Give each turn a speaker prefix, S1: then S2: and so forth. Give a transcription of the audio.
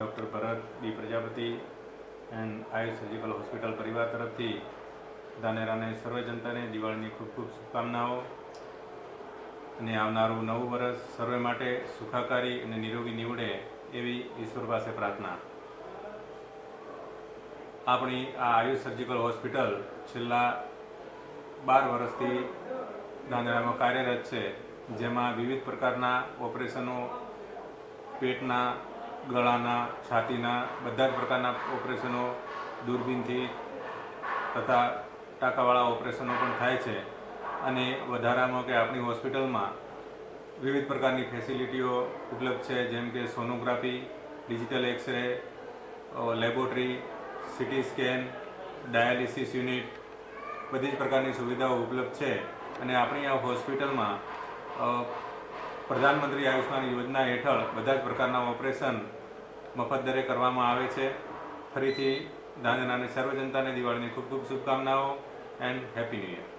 S1: Doctor Bharat B Prajapati and Ayush Surgical Hospital પરિવાર તરફથી ધાનેરાને સર્વ જનતાને દિવાળીની ખૂબ ખૂબ શુભકામનાઓ અને આવનારું નવું વર્ષ સર્વે માટે સુખાકારી અને નિરોગી નીવડે એવી ઈશ્વર પાસે પ્રાર્થના. આપણી આ આયુષ સર્જિકલ હોસ્પિટલ છેલ્લા બાર વર્ષથી ધાનેરામાં કાર્યરત છે, જેમાં વિવિધ પ્રકારના ઓપરેશનો, પેટના ગળાના, છાતીના, બધા જ પ્રકારના ઓપરેશનો દૂરબીનથી તથા ટાંકાવાળા ઓપરેશનો પણ થાય છે. અને વધારામાં કે આપણી હોસ્પિટલમાં વિવિધ પ્રકારની ફેસિલિટીઓ ઉપલબ્ધ છે, જેમ કે sonography, digital x-ray laboratory, CT scan, dialysis unit, બધી જ પ્રકારની સુવિધાઓ ઉપલબ્ધ છે. અને આપણી આ હોસ્પિટલમાં પ્રધાનમંત્રી આયુષ્માન યોજના હેઠળ બધા જ પ્રકારના ઓપરેશન મફત દરે કરવામાં આવે છે. ફરીથી ધાનેરાની સર્વ જનતાને દિવાળીની ખૂબ ખૂબ શુભકામનાઓ એન્ડ હેપી ન્યૂ યર.